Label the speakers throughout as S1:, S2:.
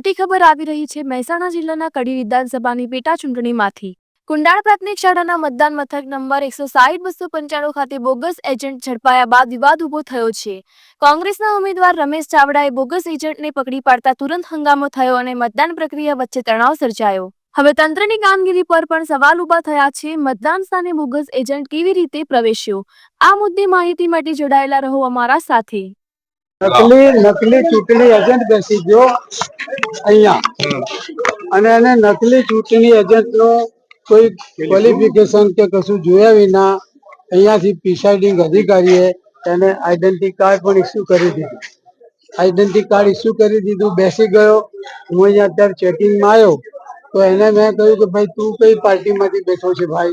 S1: મોટી ખબર આવી રહી છે મહેસાણા જિલ્લાના કડી વિધાનસભાની પેટા ચૂંટણીમાંથી. કુંડાળ પ્રાથમિક શાળાના મતદાન મથક નંબર એકસો સાહીઠ બસો પંચાણું ખાતે બોગસ એજન્ટ ઝડપાયા બાદ વિવાદ ઊભો થયો છે. કોંગ્રેસના ઉમેદવાર રમેશ ચાવડાએ બોગસ એજન્ટને પકડી પાડતા તુરંત હંગામો થયો અને મતદાન પ્રક્રિયા વચ્ચે તણાવ સર્જાયો. હવે તંત્રની કામગીરી પર પણ સવાલ ઊભા થયા છે, મતદાન સ્થાને બોગસ એજન્ટ કેવી રીતે પ્રવેશ્યો? આ મુદ્દે માહિતી માટે જોડાયેલા રહો અમારા સાથે.
S2: નકલી નકલી ચૂંટણી એજન્ટ બેસી ગયો અહીંયા. અને એને નકલી ચૂંટણી એજન્ટનું કોઈ ક્વોલિફિકેશન કે કશું જોયા વિના અહીંયાથી પ્રિસાઇડિંગ અધિકારીએ એને આઈડેન્ટિટી કાર્ડ પણ ઇસ્યુ કરી દીધું. આઈડેન્ટિટી કાર્ડ ઇસ્યુ કરી દીધું, બેસી ગયો. હું અહીંયા અત્યારે ચેકિંગમાં આવ્યો. તો એને મેં કહ્યું કે ભાઈ, તું કઈ પાર્ટીમાંથી બેઠો છે ભાઈ?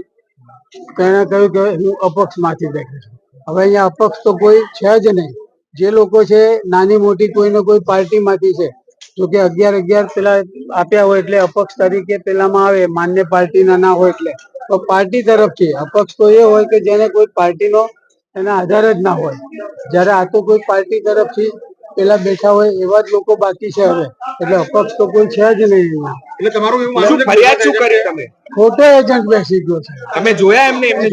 S2: તો એને કહ્યું કે હું અપક્ષમાંથી બેઠો છું. હવે અહીંયા અપક્ષ તો કોઈ છે જ નહીં. જે લોકો છે નાની મોટી કોઈને કોઈ પાર્ટીમાંથી છે જો કે અગિયાર અગિયાર પેલા આપ્યા હોય એટલે અપક્ષ તરીકે પેલામાં આવે માન્ય પાર્ટીના ના હોય એટલે. તો પાર્ટી તરફથી અપક્ષ તો એ હોય કે જેને કોઈ પાર્ટીનો એના આધાર જ ના હોય. જ્યારે આ તો કોઈ પાર્ટી તરફથી પેલા બેઠા હોય એવા જ લોકો બાકી છે હવે. એટલે અપક્ષ તો કોઈ છે જ નહીં
S3: એટલે તમારું એવું માનવું
S4: ફરિયાદ શું કરી તમે?
S2: ખોટો એજન્ટ બેસી ગયો છે.
S4: તમે જોયા એમને એમને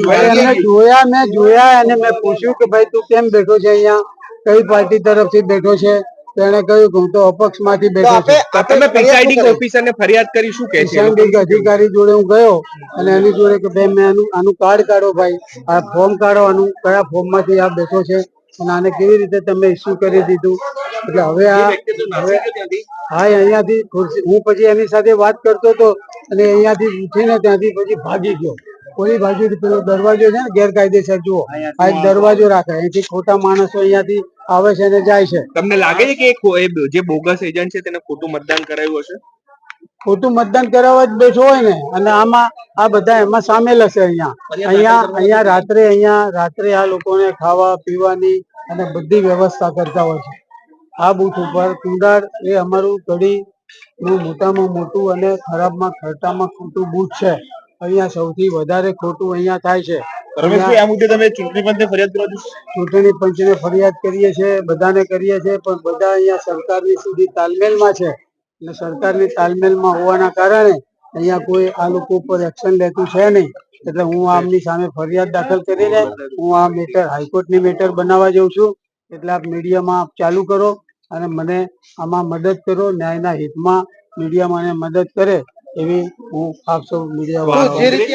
S4: જોયા
S2: મેં જોયા અને મેં પૂછ્યું કે ભાઈ તું કેમ બેઠો છે અહીંયા? કઈ પાર્ટી તરફથી બેઠો છે? તેને કહ્યું કે હું તો અપક્ષમાંથી બેઠો છું.
S4: તમે પ્રિસાઇડિંગ ઓફિસરને ફરિયાદ કરી શું કે છે?
S2: અધિકારી જોડે હું ગયો અને એની જોડે કે ભાઈ મેં આનું આનું કાર્ડ કાઢો ભાઈ. આ ફોર્મ કાઢો આનું કયા ફોર્મમાંથી આ બેઠો છે? અને આને કેવી રીતે તમે ઇસ્યુ કરી દીધું? એટલે હવે આ હવે હા અહીંયાથી હું પછી એની સાથે વાત કરતો હતો અને અહીંયાથી ઉઠીને ત્યાંથી પછી ભાગી ગયો. કોઈ બાજુ પેલો દરવાજો છે ને ગેરકાયદેસર જુઓ. આ એક દરવાજો રાખે. અહીંથી ખોટા માણસો અહીંયાથી આવે છે અને જાય છે.
S4: તમને લાગે છે કે જે બોગસ એજન્ટ છે તેને ખોટું મતદાન કરાયું હશે?
S2: ખોટું મતદાન કરાવવા જ બેઠો હોય ને અને આમાં આ બધા એમાં સામેલ હશે અહીંયા. અહીંયા અહીંયા રાત્રે અહીંયા રાત્રે આ લોકોને ખાવા પીવાની અને બધી વ્યવસ્થા કરતા હોય છે. આ બૂથ ઉપર કુંડાળ એ અમારું કડી નું મોટામાં મોટું અને ખરાબમાં ખરટામાં ખોટું બૂથ છે. અહીંયા સૌથી વધારે ખોટું અહીંયા થાય છે.
S4: રમેશભાઈ આ મુદ્દે તમે ચૂંટણી પંચને ફરિયાદ કરો છો?
S2: ચૂંટણી પંચને ફરિયાદ કરીએ છીએ બધાને કરીએ છીએ પણ બધા અહીંયા સરકારની સુધી તાલમેલમાં છે. અને સરકારની તાલમેલમાં હોવાના કારણે અહીંયા કોઈ આ લોકો ઉપર એક્શન લેતું છે નહીં. એટલે હું આમની સામે ફરિયાદ દાખલ કરીને હું આ મેટર હાઈકોર્ટની મેટર બનાવવા જઉં છું. એટલે આપ મીડિયામાં આપ ચાલુ કરો અને મને આમાં મદદ કરો ન્યાયના હિતમાં મીડિયા મને મદદ કરે. એવી હું આપ સૌ મીડિયા